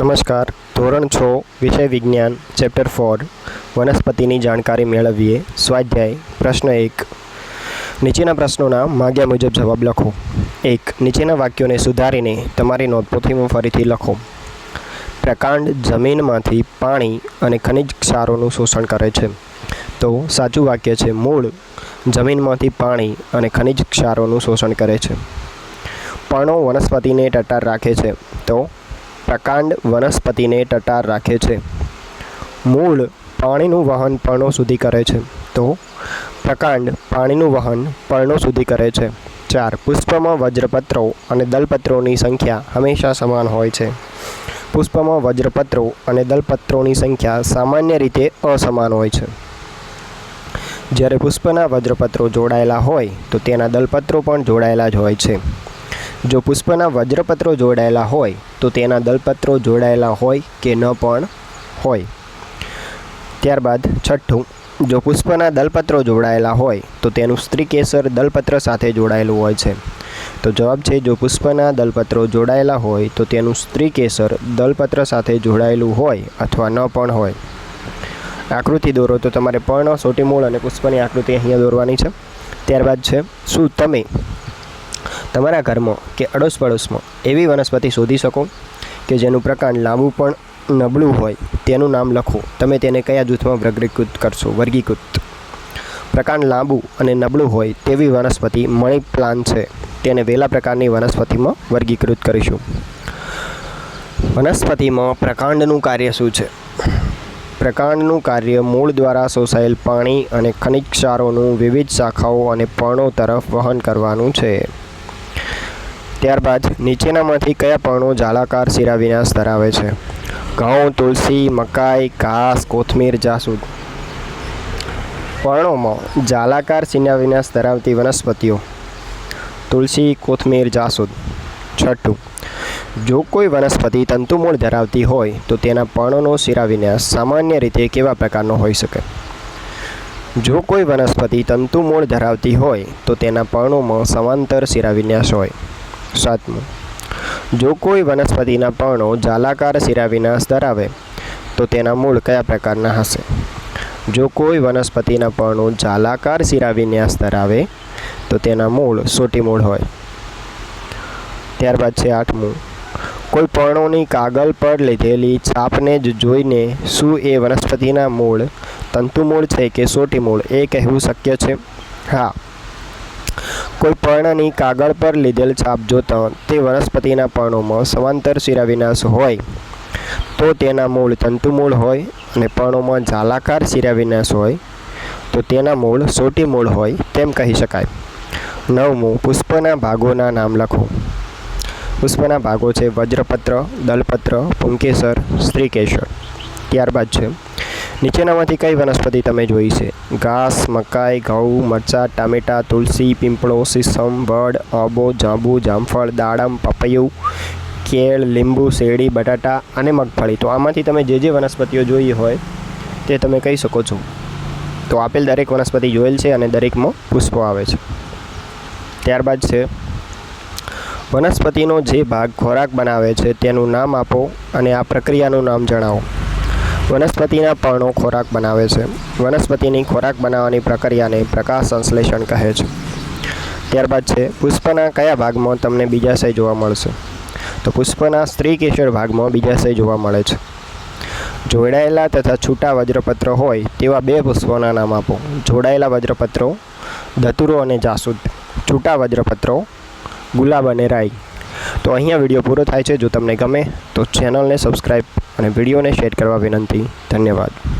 નમસ્કાર. ધોરણ છ, વિષય વિજ્ઞાન, ચેપ્ટર ફોર. વનસ્પતિની જાણકારી મેળવીએ. સ્વાધ્યાય, પ્રશ્ન એક. નીચેના પ્રશ્નોના માગ્યા મુજબ જવાબ લખો. એક, નીચેના વાક્યોને સુધારીને તમારી નોંધપોથીમાં ફરીથી લખો. પ્રકાંડ જમીનમાંથી પાણી અને ખનિજ ક્ષારોનું શોષણ કરે છે. તો સાચું વાક્ય છે, મૂળ જમીનમાંથી પાણી અને ખનિજ ક્ષારોનું શોષણ કરે છે. પર્ણો વનસ્પતિને ટટાર રાખે છે. તો પ્રકાંડ વનસ્પતિને ટટાર રાખે છે. મૂળ પાણીનું વહન પર્ણો સુધી કરે છે. તો પ્રકાંડ પાણીનું વહન પર્ણો સુધી કરે છે. ચાર, પુષ્પમાં વજ્રપત્રો અને દલપત્રોની સંખ્યા હંમેશા સમાન હોય છે. પુષ્પમાં વજ્રપત્રો અને દલપત્રોની સંખ્યા સામાન્ય રીતે અસમાન હોય છે. જ્યારે પુષ્પના વજ્રપત્રો જોડાયેલા હોય, તો તેના દલપત્રો પણ જોડાયેલા જ હોય છે. જો પુષ્પના વજ્રપત્રો જોડાયેલા હોય, તો તેના દલપત્રો જોડાયેલા હોય કે ન પણ હોય. ત્યારબાદ છઠ્ઠું, જો પુષ્પના દલપત્રો જોડાયેલા હોય, તો તેનું સ્ત્રીકેસર દલપત્ર સાથે જોડાયેલું હોય છે. તો જવાબ છે, જો પુષ્પના દલપત્રો જોડાયેલા હોય, તો તેનું સ્ત્રીકેસર દલપત્ર સાથે જોડાયેલું હોય અથવા ન પણ હોય. આકૃતિ દોરો, તો તમારે પર્ણ સોટી મૂળ અને પુષ્પની આકૃતિ અહીંયા દોરવાની છે. ત્યારબાદ છે, શું તમે તમારા ઘરમાં કે અડોશ પડોશમાં એવી વનસ્પતિ શોધી શકો કે જેનું પ્રકાંડ લાંબુ પણ નબળું હોય, તેનું નામ લખો. તમે તેને કયા જૂથમાં વર્ગીકૃત કરશો? વર્ગીકૃત. પ્રકાંડ લાંબુ અને નબળું હોય તેવી વનસ્પતિ મણી પ્લાન છે. તેને વેલા પ્રકારની વનસ્પતિમાં વર્ગીકૃત કરીશું. વનસ્પતિમાં પ્રકાંડનું કાર્ય શું છે? પ્રકાંડનું કાર્ય મૂળ દ્વારા શોષાયેલ પાણી અને ખનિજ ક્ષારોનું વિવિધ શાખાઓ અને પર્ણો તરફ વહન કરવાનું છે. ત્યારબાદ નીચેનામાંથી કયા પર્ણો જાલાકાર શિરા વિનાશ ધરાવે છે? ઘઉં, તુલસી, મકાઈ, ઘાસ, કોથમીર, જાસૂદ. પર્ણોમાં જાલાકાર શિરા વિનાશ ધરાવતી વનસ્પતિઓ. તુલસી, કોથમીર, જાસૂદ. છઠ્ઠું. જો કોઈ વનસ્પતિ તંતુમૂળ ધરાવતી હોય, તો તેના પર્ણોનો શિરાવિન્યાસ સામાન્ય રીતે કેવા પ્રકારનો હોઈ શકે? જો કોઈ વનસ્પતિ તંતુમૂળ ધરાવતી હોય, તો તેના પર્ણોમાં સમાંતર શિરાવિન્યાસ હોય. સાતમું. જો કોઈ વનસ્પતિના પર્ણો જાલાકાર શિરાવિન્યાસ ધરાવે, તો તેના મૂળ કયા પ્રકારના હશે? જો કોઈ વનસ્પતિના પર્ણો જાલાકાર શિરાવિન્યાસ ધરાવે, તો તેના મૂળ સોટી મૂળ હોય. ત્યારબાદ છે આઠમું. કોઈ પર્ણોની કાગળ પર લીધેલી છાપને જ જોઈને શું એ વનસ્પતિના મૂળ તંતુમૂળ છે કે સોટી મૂળ એ કહેવું શક્ય છે? હા કોઈ પર્ણની કાગળ પર લીધેલ છાપ જોતા તે વનસ્પતિના પર્ણોમાં સમાંતર શિરાવિનાશ હોય તો તેના મૂળ તંતુમૂળ હોય અને પર્ણોમાં જાલાકાર શિરાવિનાશ હોય તો તેના મૂળ સોટી મૂળ હોય તેમ કહી શકાય. નવમું, પુષ્પના ભાગોના નામ લખો. પુષ્પના ભાગો છે વજ્રપત્ર, દલપત્ર, પુંકેસર સ્ત્રીકેસર ત્યારબાદ છે નીચેનામાંથી કઈ વનસ્પતિ તમે જોઈ છે? ઘાસ, મકાઈ, ઘઉં, મરચાં, ટામેટાં, તુલસી, પીંપળો સીસમ વડ, આંબો, જાંબુ, જામફળ, દાડમ, પપૈયું, કેળ, લીંબુ, શેરડી, બટાટા અને મગફળી. તો આમાંથી તમે જે જે વનસ્પતિઓ જોઈ હોય તે તમે કહી શકો છો. તો આપેલ દરેક વનસ્પતિ જોયેલ છે અને દરેકમાં પુષ્પો આવે છે. ત્યારબાદ છે, વનસ્પતિનો જે ભાગ ખોરાક બનાવે છે તેનું નામ આપો અને આ પ્રક્રિયાનું નામ જણાવો. વનસ્પતિના પર્ણો ખોરાક બનાવે છે. વનસ્પતિની ખોરાક બનાવવાની પ્રક્રિયાને પ્રકાશ સંશ્લેષણ કહે છે. ત્યારબાદ છે, પુષ્પના કયા ભાગમાં તમને બીજાશય જોવા મળશે? તો પુષ્પના સ્ત્રી કેશર ભાગમાં બીજાશય જોવા મળે છે. જોડાયેલા તથા છૂટા વજ્રપત્રો હોય તેવા બે પુષ્પોના નામ આપો. જોડાયેલા વજ્રપત્રો, ધતુરો અને જાસૂદ. છૂટા વજ્રપત્રો, ગુલાબ અને રાઈ. તો અહીંયા વીડિયો પૂરો થાય છે. જો તમને ગમે તો ચેનલને સબસ્ક્રાઈબ અને વિડીયોને શેર કરવા વિનંતી. ધન્યવાદ.